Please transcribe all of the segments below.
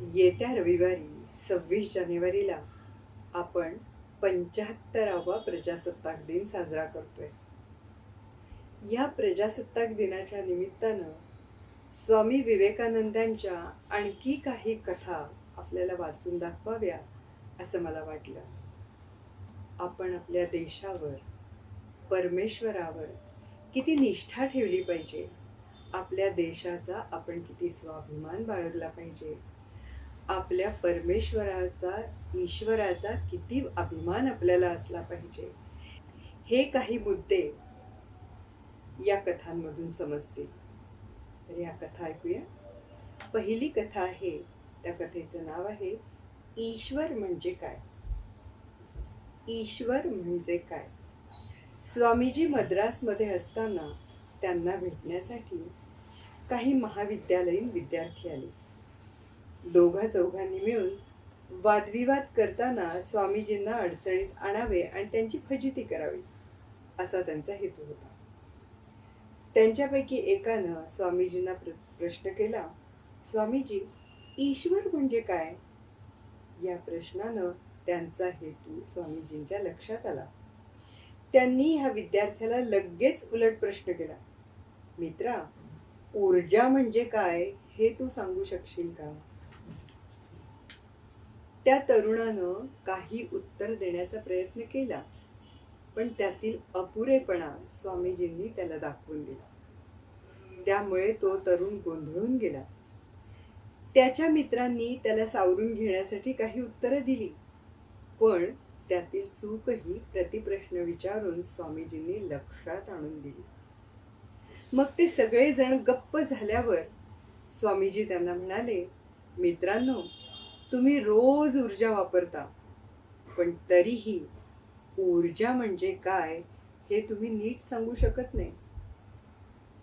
येत्या रविवारी सव्वीस जानेवारीला आपण पंच्याहत्तरावा प्रजासत्ताक दिन साजरा करतोय. या प्रजासत्ताक दिनाच्या निमित्तानं स्वामी विवेकानंदांच्या आणखी काही कथा आपल्याला वाचून दाखवाव्या असं मला वाटलं. आपण आपल्या देशावर परमेश्वरावर किती निष्ठा ठेवली पाहिजे? आपल्या देशाचा आपण किती स्वाभिमान बाळगला पाहिजे? आपल्या परमेश्वराचा ईश्वराचा किती अभिमान आपल्याला असला पाहिजे. हे काही मुद्दे या कथांमधून समजतील. तर या कथा ऐकूया. पहिली कथा आहे त्या कथेचं नाव आहे ईश्वर म्हणजे काय? ईश्वर म्हणजे काय? स्वामीजी मद्रासमध्ये असताना त्यांना भेटण्यासाठी काही महाविद्यालयीन विद्यार्थी आले. दोघा चौघांनी मिळून वादविवाद करताना स्वामीजींना अडचणीत आणावे आणि त्यांची फजिती करावी असा त्यांचा हेतू होता. त्यांच्यापैकी एकानं स्वामीजींना प्र प्रश्न केला स्वामीजी ईश्वर म्हणजे काय? या प्रश्नानं त्यांचा हेतू स्वामीजींच्या लक्षात आला. त्यांनी ह्या विद्यार्थ्याला लगेच उलट प्रश्न केला मित्रा ऊर्जा म्हणजे काय हे तू सांगू शकशील का? त्या तरुणानं काही उत्तर देण्याचा प्रयत्न केला. पण त्यातील अपुरेपणा स्वामीजींनी त्याला दाखवून दिला. त्यामुळे तो तरुण गोंधळून गेला. त्याच्या मित्रांनी त्याला सावरून घेण्यासाठी काही उत्तरं दिली. पण त्यातील चूकही प्रतिप्रश्न विचारून स्वामीजींनी लक्षात आणून दिली. मग ते सगळेजण गप्प झाल्यावर स्वामीजी त्यांना म्हणाले मित्रांनो तुम्ही रोज ऊर्जा वापरता पण तरीही ऊर्जा म्हणजे काय हे तुम्ही नीट सांगू शकत नाही.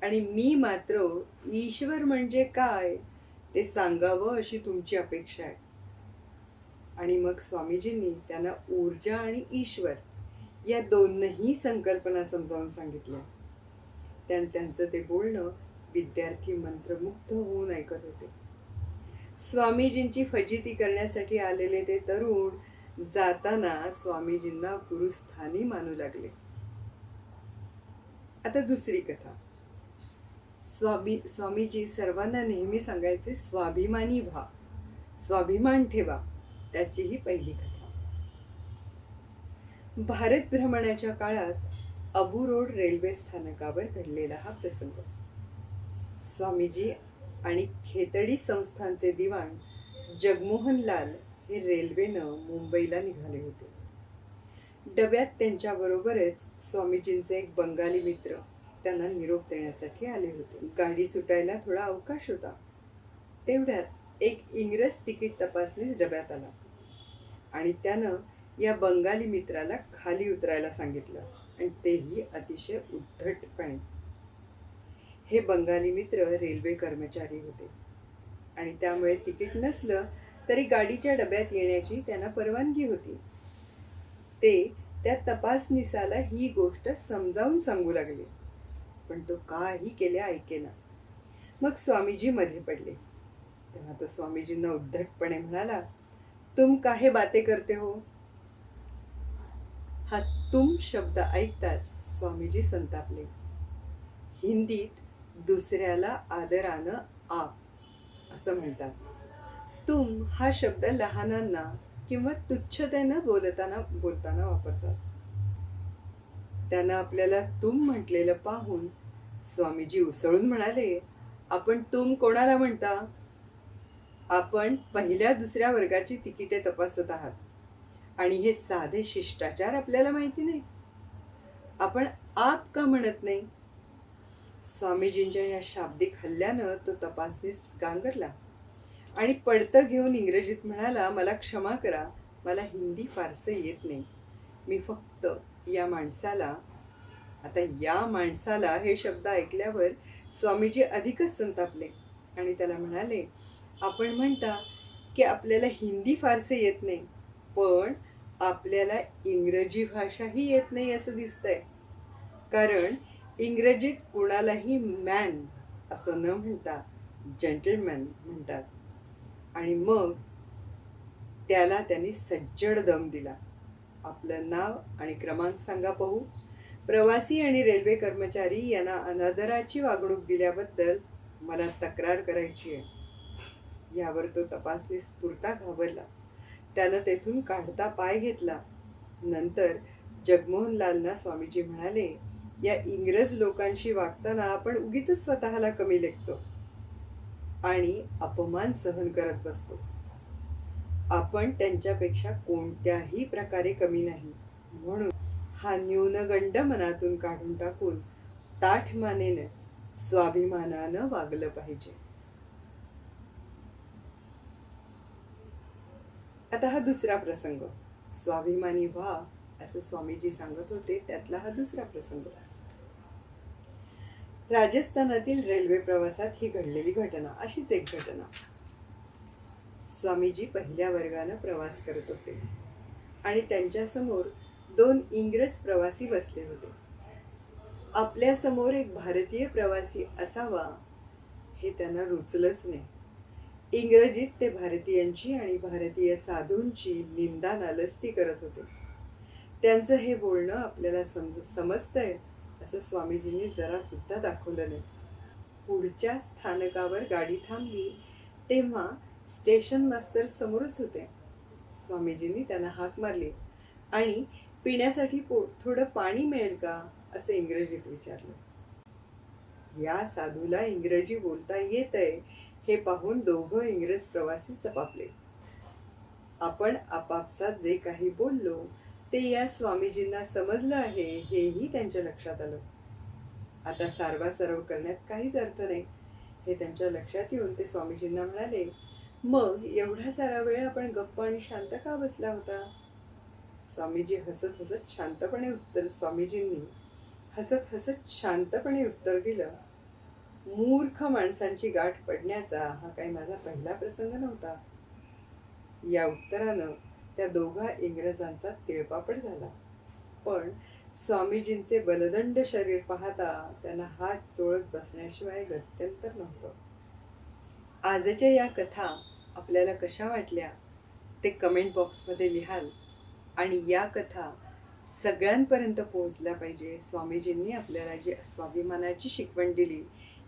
आणि मी मात्र ईश्वर म्हणजे काय ते सांगावं अशी तुमची अपेक्षा आहे. आणि मग स्वामीजींनी त्यांना ऊर्जा आणि ईश्वर या दोनही संकल्पना समजावून सांगितल्या. त्यांचं ते बोलणं विद्यार्थी मंत्रमुग्ध होऊन ऐकत होते. स्वामीजींची फजिती करण्यासाठी आलेले ते तरुण जाताना स्वामीजींना गुरुस्थानी मानू लागले. आता दुसरी कथा. स्वामी स्वामीजी सर्वांना नेहमी सांगायचे स्वाभिमानी व्हा स्वाभिमान ठेवा त्याची ही पहिली कथा. भारत भ्रमणाच्या काळात अबू रोड रेल्वे स्थानकावर घडलेला हा प्रसंग. स्वामीजी आणि खेतडी संस्थांचे दिवाण जगमोहनलाल हे रेल्वेनं मुंबईला निघाले होते. डब्यात त्यांच्याबरोबरच स्वामीजींचे एक बंगाली मित्र त्यांना निरोप देण्यासाठी आले होते. गाडी सुटायला थोडा अवकाश होता. तेवढ्यात एक इंग्रज तिकीट तपासणीस डब्यात आला आणि त्यानं या बंगाली मित्राला खाली उतरायला सांगितलं आणि तेही अतिशय उद्धटपणे. हे बंगाली मित्र रेल्वे कर्मचारी होते. आणि त्यामुळे तिकीट नसलं तरी गाडीच्या डब्यात येण्याची त्यांना परवानगी होती. ते त्या तपासनिसाला ही गोष्ट समजावून सांगू लागले. पण तो काही केल्या ऐकेना. मग स्वामीजी मध्ये पडले. तेव्हा तो स्वामीजींना उद्धटपणे म्हणाला तुम काहे बाते करते हो? हा तुम शब्द ऐकताच स्वामीजी संतापले. हिंदीत दुसऱ्याला आदरानं आप असं म्हणतात. तुम हा शब्द लहानांना किंवा तुच्छतेनं बोलताना बोलताना वापरतात. त्यांना आपल्याला तुम म्हटलेलं पाहून स्वामीजी उसळून म्हणाले आपण तुम कोणाला म्हणता? आपण पहिल्या दुसऱ्या वर्गाची तिकिटे तपासत आहात. आणि हे साधे शिष्टाचार आपल्याला माहिती नाही. आपण आप का म्हणत नाही? स्वामीजींच्या या शाब्दिक हल्ल्यानं तो तपासणीस गांगरला. आणि पडतं घेऊन इंग्रजीत म्हणाला मला क्षमा करा मला हिंदी फारसं येत नाही. मी फक्त या माणसाला आता या माणसाला हे शब्द ऐकल्यावर स्वामीजी अधिकच संतापले आणि त्याला म्हणाले आपण म्हणता की आपल्याला हिंदी फारसे येत नाही पण आपल्याला इंग्रजी भाषाही येत नाही असं दिसतंय. कारण इंग्रजीत कुणालाही मॅन असं न म्हणता जेंटलमॅन म्हणतात. आणि मग त्याला त्यांनी सज्जड दम दिला. आपलं नाव आणि क्रमांक सांगा पाहू. प्रवासी आणि रेल्वे कर्मचारी यांना अनादराची वागणूक दिल्याबद्दल मला तक्रार करायची आहे. यावर तो तपासणीस पुरता घाबरला. त्यानं तेथून काढता पाय घेतला. नंतर जगमोहनलालना स्वामीजी म्हणाले या इंग्रज लोकांशी वागताना आपण उगीच स्वतःला कमी लेखतो. आणि अपमान सहन करत बसतो. आपण त्यांच्यापेक्षा कोणत्याही प्रकारे कमी नाही. म्हणून हा न्यूनगंड मनातून काढून टाकून ताठमानेनं स्वाभिमानानं वागलं पाहिजे. आता हा दुसरा प्रसंग. स्वाभिमानी व्हा असं स्वामीजी सांगत होते त्यातला हा दुसरा प्रसंग. राजस्थानातील रेल्वे प्रवासात ही घडलेली घटना अशीच एक घटना. स्वामीजी पहिल्या वर्गानं प्रवास करत होते आणि त्यांच्यासमोर दोन इंग्रज प्रवासी बसले होते. आपल्यासमोर एक भारतीय प्रवासी असावा हे त्यांना रुचलंच नाही. इंग्रजीत ते भारतीयांची आणि भारतीय साधूंची निंदा नालस्ती करत होते. त्यांचं हे बोलणं आपल्याला समज समजतंय असं स्वामीजींनी जरा सुद्धा दाखवलं नाही. पुढच्या स्थानकावर गाडी थांबली तेव्हा स्टेशन मास्तर समोरच होते. स्वामीजींनी त्यांना हाक मारली. आणि पिण्यासाठी पो थोडं पाणी मिळेल का? असं इंग्रजीत विचारलं. या साधूला इंग्रजी बोलता येत आहे. हे पाहून दोघं इंग्रज प्रवासी चपापले. आपण आपापसात जे काही बोललो ते या स्वामीजींना समजलं आहे हेही त्यांच्या लक्षात आलं. आता सारवा सर्व करण्यात काहीच अर्थ नाही. हे त्यांच्या लक्षात येऊन ते स्वामीजींना म्हणाले मग एवढा सारा वेळ आपण गप्प आणि शांत का बसला होता? स्वामीजी हसत हसत शांतपणे उत्तर स्वामीजींनी हसत हसत शांतपणे उत्तर दिलं मूर्ख माणसांची गाठ पडण्याचा हा काही माझा पहिला प्रसंग नव्हता. या उत्तरानं त्या दोघा इंग्रजांचा तिळपापड झाला. पण स्वामीजींचे बलदंड शरीर पाहता त्यांना हात चोळत बसण्याशिवाय गत्यंतर नव्हतं. आजच्या या कथा आपल्याला कशा वाटल्या ते कमेंट बॉक्समध्ये लिहाल आणि या कथा सगळ्यांपर्यंत पोहोचल्या पाहिजे. स्वामीजींनी आपल्याला जी स्वाभिमानाची शिकवण दिली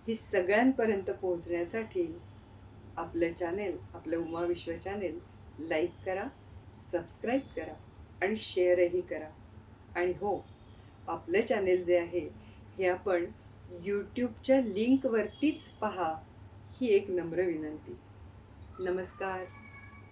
ही सगळ्यांपर्यंत पोहोचण्यासाठी आपलं चॅनेल आपलं उमा विश्व चॅनेल लाईक करा. सबस्क्राईब करा आणि शेअरही करा. आणि हो आपलं चॅनेल जे आहे हे आपण यूट्यूबच्या लिंकवरतीच पहा ही एक नम्र विनंती. नमस्कार.